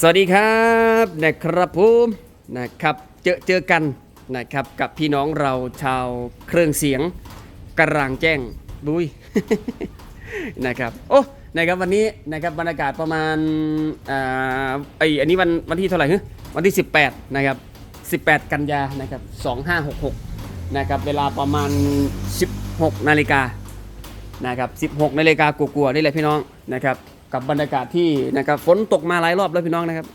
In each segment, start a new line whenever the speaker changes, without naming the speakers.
สวัสดีครับนะครับผมนะครับเจอเจอกันนะครับกับพี่น้องเราชาวเครื่องเสียงกระรางแจ้งบุยนะครับโอ้นะครับวันนี้นะครับบรรยากาศประมาณอ่าไออันนี้วันวันที่เท่าไหร่ฮึวันที่ 18นะครับ18 กันยานะครับ2566นะครับเวลาประมาณ 16นาฬิกานะครับ16นาฬิกากลัวๆนี่แหละพี่น้องนะครับ กับบรรยากาศที่นะครับฝนตกมาหลายรอบแล้วพี่น้องนะครับ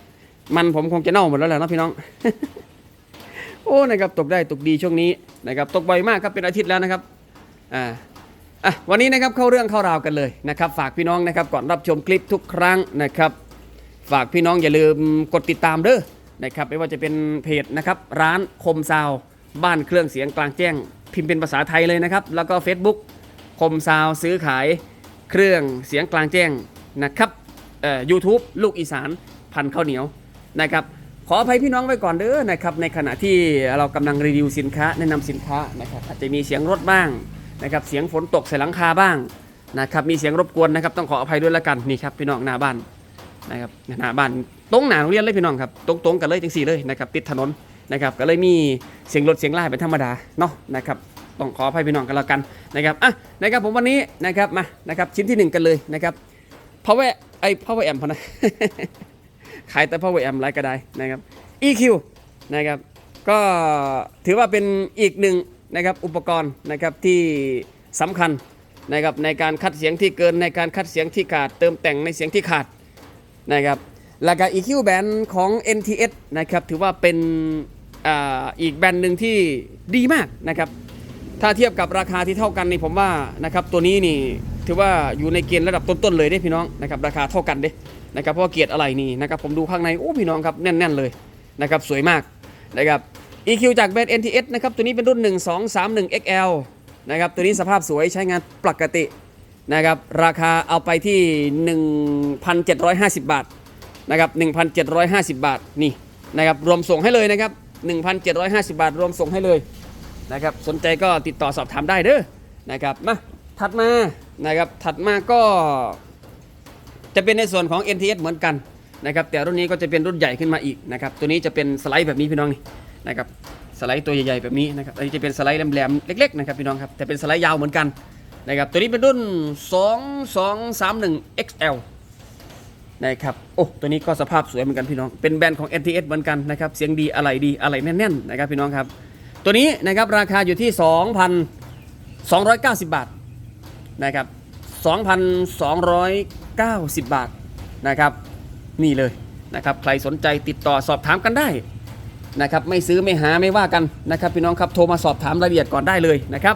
มันผมคงจะเน่าหมดแล้วแหละนะพี่น้อง โอ้นะครับตกได้ตกดีช่วงนี้นะครับตกบ่อยมากครับเป็นอาทิตย์แล้วนะครับอ่าอะวันนี้นะครับเข้าเรื่องเข้าราวกันเลยนะครับ ฝากพี่น้องนะครับก่อนรับชมคลิปทุกครั้งนะครับ ฝากพี่น้องอย่าลืมกดติดตามเด้อนะครับไม่ว่าจะเป็นเพจนะครับร้านคมซาวบ้านเครื่องเสียงกลางแจ้ง พิมพ์เป็นภาษาไทยเลยนะครับ แล้วก็ Facebook คมซาวซื้อขายเครื่องเสียงกลางแจ้ง นะครับยูทูบลูกอีสานพันข้าวเหนียวนะครับขออภัยพี่น้องไว้ก่อนเด้อนะครับในขณะที่เรากำลังรีวิวสินค้าแนะนำสินค้านะครับอาจจะมีเสียงรถบ้างนะครับเสียงฝนตกใส่หลังคาบ้างนะครับมีเสียงรบกวนนะครับต้องขออภัยด้วยละกันนี่ครับพี่น้องหน้าบ้านนะครับหน้าบ้านตรงหน้าโรงเรียนเลยพี่น้องครับตรงๆกันเลยจังสี่เลยนะครับติดถนนนะครับก็เลยมีเสียงรถเสียงไล่เป็นธรรมดาเนาะนะครับต้องขออภัยพี่น้องกันแล้วกันนะครับอะนะครับผมวันนี้นะครับมานะครับชิ้นที่หนึ่งกันเลยนะครับ power ไอ้ power amp พอนะ ขายแต่ power amp ไรก็ได้นะครับ EQ นะครับ ก็ถือว่าเป็นอีกหนึ่งนะครับอุปกรณ์นะครับที่สำคัญนะครับในการคัดเสียงที่เกินในการคัดเสียงที่ขาด เติมแต่งในเสียงที่ขาดนะครับแล้วก็ EQ แบนด์ของ NTS นะครับถือว่าเป็นอาอีกแบรนด์หนึ่งที่ดีมากนะครับ ถ้าเทียบกับราคาที่เท่ากันนี่ผมว่านะครับตัวนี้นี่ ถือว่าอยู่ในเกณฑ์ระดับต้นๆเลยเด้พี่น้องนะครับราคาเท่ากันเด้นะครับเพราะเกียรติอะไรนี่นะครับผมดูข้างในโอ้พี่น้องครับแน่นๆเลยนะครับสวยมากนะครับ EQ จากแบรนด์ NTS นะครับตัวนี้เป็นรุ่น 1231 XL นะครับตัวนี้สภาพสวยใช้งานปกตินะครับราคาเอาไปที่ 1,750 บาทนะครับ1,750 บาทนี่นะครับรวมส่งให้เลยนะครับ1,750 บาทรวมส่งให้เลยนะครับสนใจก็ติดต่อสอบถามได้เด้อนะครับมา ถัดมานะครับถัดมาก็ จะเป็นในส่วนของ NTS เหมือนกันนะครับแต่รุ่นนี้ก็จะเป็นรุ่นใหญ่ขึ้นมาอีกนะครับตัวนี้จะเป็นสไลด์แบบนี้พี่น้องนี่นะครับสไลด์ตัวใหญ่ๆแบบนี้นะครับอันนี้จะเป็นสไลด์แหลมๆเล็กๆนะครับพี่น้องครับแต่เป็นสไลด์ยาวเหมือนกันนะครับตัวนี้เป็นรุ่น 2231 XL นะครับโอ้ตัวนี้ก็สภาพสวยเหมือนกันพี่น้อง เป็นแบรนด์ของ NTS เหมือนกันนะครับเสียงดีอะไรดีอะไรแน่นๆนะครับพี่น้องครับตัวนี้นะครับราคาอยู่ที่ 2,290 บาท นะครับ 2,290 บาทนะครับ นี่เลยนะครับใครสนใจติดต่อสอบถามกันได้นะครับไม่ซื้อไม่หาไม่ว่ากันนะครับ พี่น้องครับโทรมาสอบถามรายละเอียดก่อนได้เลยนะครับ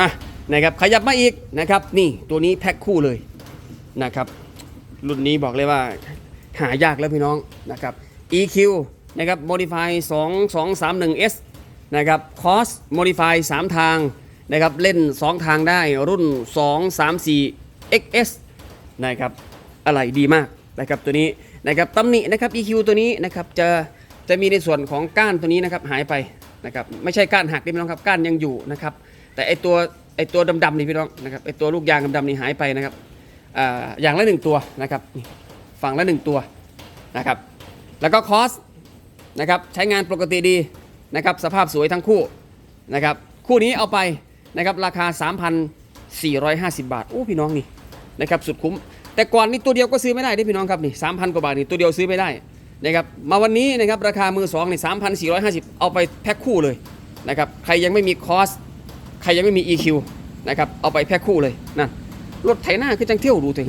มานะครับขยับมาอีกนะครับ นี่ตัวนี้แพ็คคู่เลยนะครับ รุ่นนี้บอกเลยว่าหายากแล้วพี่น้องนะครับ EQ นะครับ Modify 2231S นะครับ Cos Modify 3 ทาง นะครับเล่น 2 ทางได้รุ่น 234 XS นะครับอะไรดีมากนะครับตัวนี้นะครับตำหนินะครับ EQ ตัวนี้นะครับจะจะมีในส่วนของก้านตัวนี้นะครับหายไปนะครับไม่ใช่ก้านหักนี่พี่น้องครับก้านยังอยู่นะครับแต่ไอตัวไอตัวดำๆนี่พี่น้องนะครับไอตัวลูกยางดำๆนี่หายไปนะครับอ่าอย่างละหนึ่งตัวนะครับฝั่งละหนึ่งตัวนะครับแล้วก็คอสนะครับใช้งานปกติดีนะครับสภาพสวยทั้งคู่นะครับคู่นี้เอาไป นะครับราคา 3,450 บาทโอ้พี่น้องนี่นะครับสุดคุ้ม แต่ก่อนนี่ตัวเดียวก็ซื้อไม่ได้ด้พี่น้องครับนี่3,000กว่าบาทนี่ตัวเดียวซื้อไม่ได้นะครับมาวันนี้นะครับราคามือสองนี่3,450เอาไปแพ็คคู่เลยนะครับใครยังไม่มีคอสใครยังไม่มี EQ นะครับเอาไปแพ็คคู่เลยนั่นรถไถหน้าคือจังเที่ยวดูถึง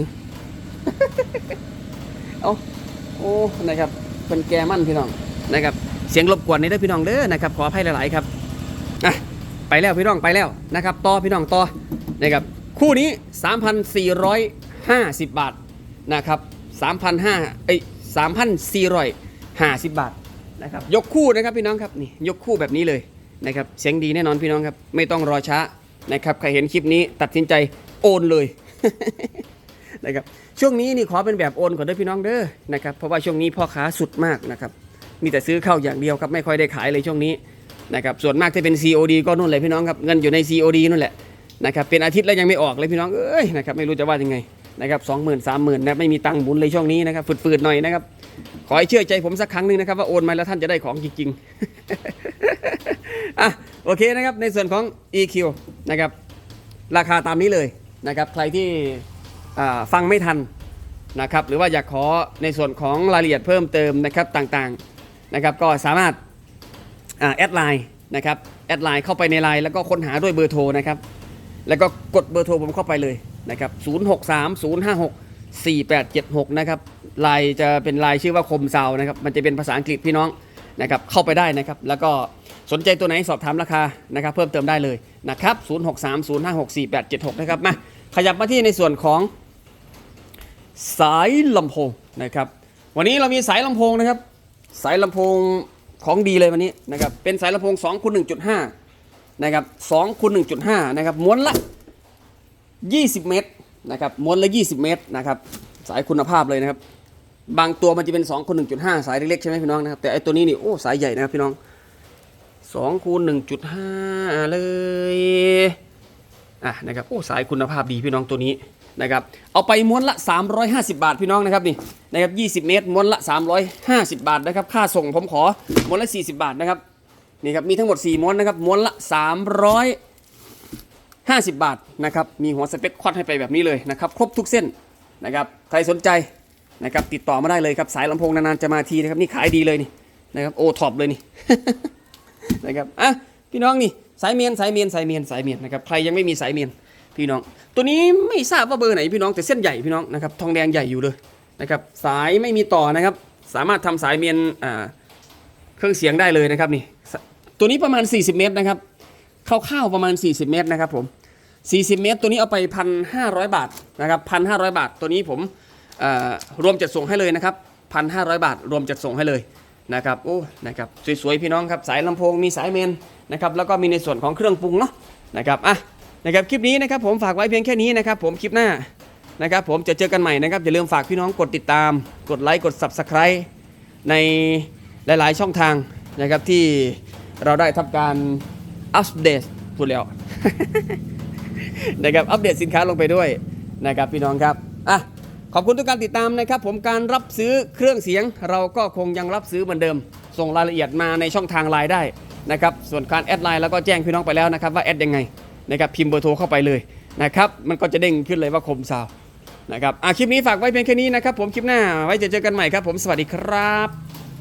เอาโอ้นะครับเป็นแกมั่นพี่น้องนะครับเสียงรบกวนนี่เด้พี่น้องเด้อนะครับขออภัยหลาย ๆ ครับอะ ไปแล้วพี่น้องไปแล้วนะครับต่อพี่น้องต่อนะครับคู่นี้ 3,450 บาทนะครับ3,500เอ้ย3,450 บาทนะครับยกคู่นะครับพี่น้องครับนี่ยกคู่แบบนี้เลยนะครับเสียงดีแน่นอนพี่น้องครับไม่ต้องรอช้านะครับใครเห็นคลิปนี้ตัดสินใจโอนเลยนะครับช่วงนี้นี่ขอเป็นแบบโอนก่อนเด้อพี่น้องเด้อนะครับเพราะว่าช่วงนี้พ่อค้าสุดมากนะครับมีแต่ซื้อเข้าอย่างเดียวครับไม่ค่อยได้ขายเลยช่วงนี้ นะครับส่วนมากที่เป็น COD ก็นู่นเลยพี่น้องครับเงินอยู่ใน COD นู่นแหละนะครับเป็นอาทิตย์แล้วยังไม่ออกเลยพี่น้องเอ้ยนะครับไม่รู้จะว่ายังไงนะครับสองหมื่นสามหมื่นนะไม่มีตังค์หมุนเลยช่วงนี้นะครับฝืดๆหน่อยนะครับขอให้เชื่อใจผมสักครั้งหนึ่งนะครับว่าโอนมาแล้วท่านจะได้ของจริงๆอะโอเคนะครับในส่วนของ EQ นะครับราคาตามนี้เลยนะครับใครที่ฟังไม่ทันนะครับหรือว่าอยากขอในส่วนของรายละเอียดเพิ่มเติมนะครับต่างๆนะครับก็สามารถ แอดไลน์นะครับแอดไลน์เข้าไปในไลน์แล้วก็ค้นหาด้วยเบอร์โทรนะครับ แล้วก็กดเบอร์โทรผมเข้าไปเลยนะครับ 0630564876 นะครับไลน์จะเป็นไลน์ชื่อว่าคมซาวนะครับ มันจะเป็นภาษาอังกฤษพี่น้องนะครับ เข้าไปได้นะครับ แล้วก็สนใจตัวไหนสอบถามราคานะครับ เพิ่มเติมได้เลยนะครับ 0630564876 นะครับ มาขยับมาที่ในส่วนของสายลำโพงนะครับ วันนี้เรามีสายลำโพงนะครับ สายลำโพง ของดีเลยวันนี้นะครับเป็นสายลำโพง2คูณ1.5นะครับ2คูณ1.5นะครับม้วนละ 20 เมตรนะครับม้วนละ 20 เมตรนะครับสายคุณภาพเลยนะครับ บางตัวมันจะเป็น2คูณ1.5 สายเล็กๆใช่ไหมพี่น้องนะครับแต่ไอตัวนี้นี่โอ้สายใหญ่นะครับพี่น้อง2คูณ1.5 เลยอะนะครับโอ้สายคุณภาพดีพี่น้องตัวนี้ นะครับเอาไปม้วนละ 350 บาทพี่น้องนะครับนี่นะครับ20 เมตรม้วนละ 350 บาทนะครับค่าส่งผมขอม้วนละ 40 บาทนะครับนี่ครับมีทั้งหมด 4 ม้วนนะครับม้วนละ 350 บาทนะครับมีหัวสเปคควัดให้ไปแบบนี้เลยนะครับครบทุกเส้นนะครับใครสนใจนะครับติดต่อมาได้เลยครับสายลำโพงนานๆจะมาทีนะครับนี่ขายดีเลยนี่นะครับโอท็อปเลยนี่นะครับอะพี่น้องนี่สายเมียนสายเมียนสายเมียนสายเมียนนะครับใครยังไม่มีสายเมียน พี่น้อง ตัวนี้ไม่ทราบว่าเบอร์ไหนพี่น้องแต่เส้นใหญ่พี่น้องนะครับทองแดงใหญ่อยู่เลยนะครับสายไม่มีต่อนะครับ สามารถทำสายเมียนเครื่องเสียงได้เลยนะครับนี่ตัวนี้ประมาณ 40 เมตรนะครับคร่าวๆประมาณ 40 เมตรนะครับผม 40 เมตร ตัวนี้เอาไป 1,500 บาทนะครับ1,500 บาท ตัวนี้ผมรวมจัดส่งให้เลยนะครับ1,500 บาท รวมจัดส่งให้เลยนะครับโอ้นะครับสวยๆพี่น้องครับสายลำโพงมีสายเมนนะครับแล้วก็มีในส่วนของเครื่องปรุงเนาะนะครับอะ นะครับคลิปนี้นะครับผมฝากไว้เพียงแค่นี้นะครับผมคลิปหน้านะครับผมจะเจอกันใหม่นะครับอย่าลืมฝากพี่น้องกดติดตาม กดไลค์กด Subscribe ในหลาย ๆ ช่องทางนะครับที่เราได้ทำการอัปเดตพูดแล้วนะครับอัปเดตสินค้าลงไปด้วยนะครับพี่น้องครับอะขอบคุณทุกการติดตามนะครับ ผมการรับซื้อเครื่องเสียง เราก็คงยังรับซื้อเหมือนเดิม ส่งรายละเอียดมาในช่องทางไลน์ได้นะครับส่วนการแอดไลน์แล้วก็แจ้งพี่น้องไปแล้วนะครับว่าแอดยังไง นะครับพิมพ์เบอร์โทรเข้าไปเลยนะครับมันก็จะเด้งขึ้นเลยว่าคมซาวนะครับอะคลิปนี้ฝากไว้เพียงแค่นี้นะครับผมคลิปหน้าไว้จะเจอกันใหม่ครับผมสวัสดีครับ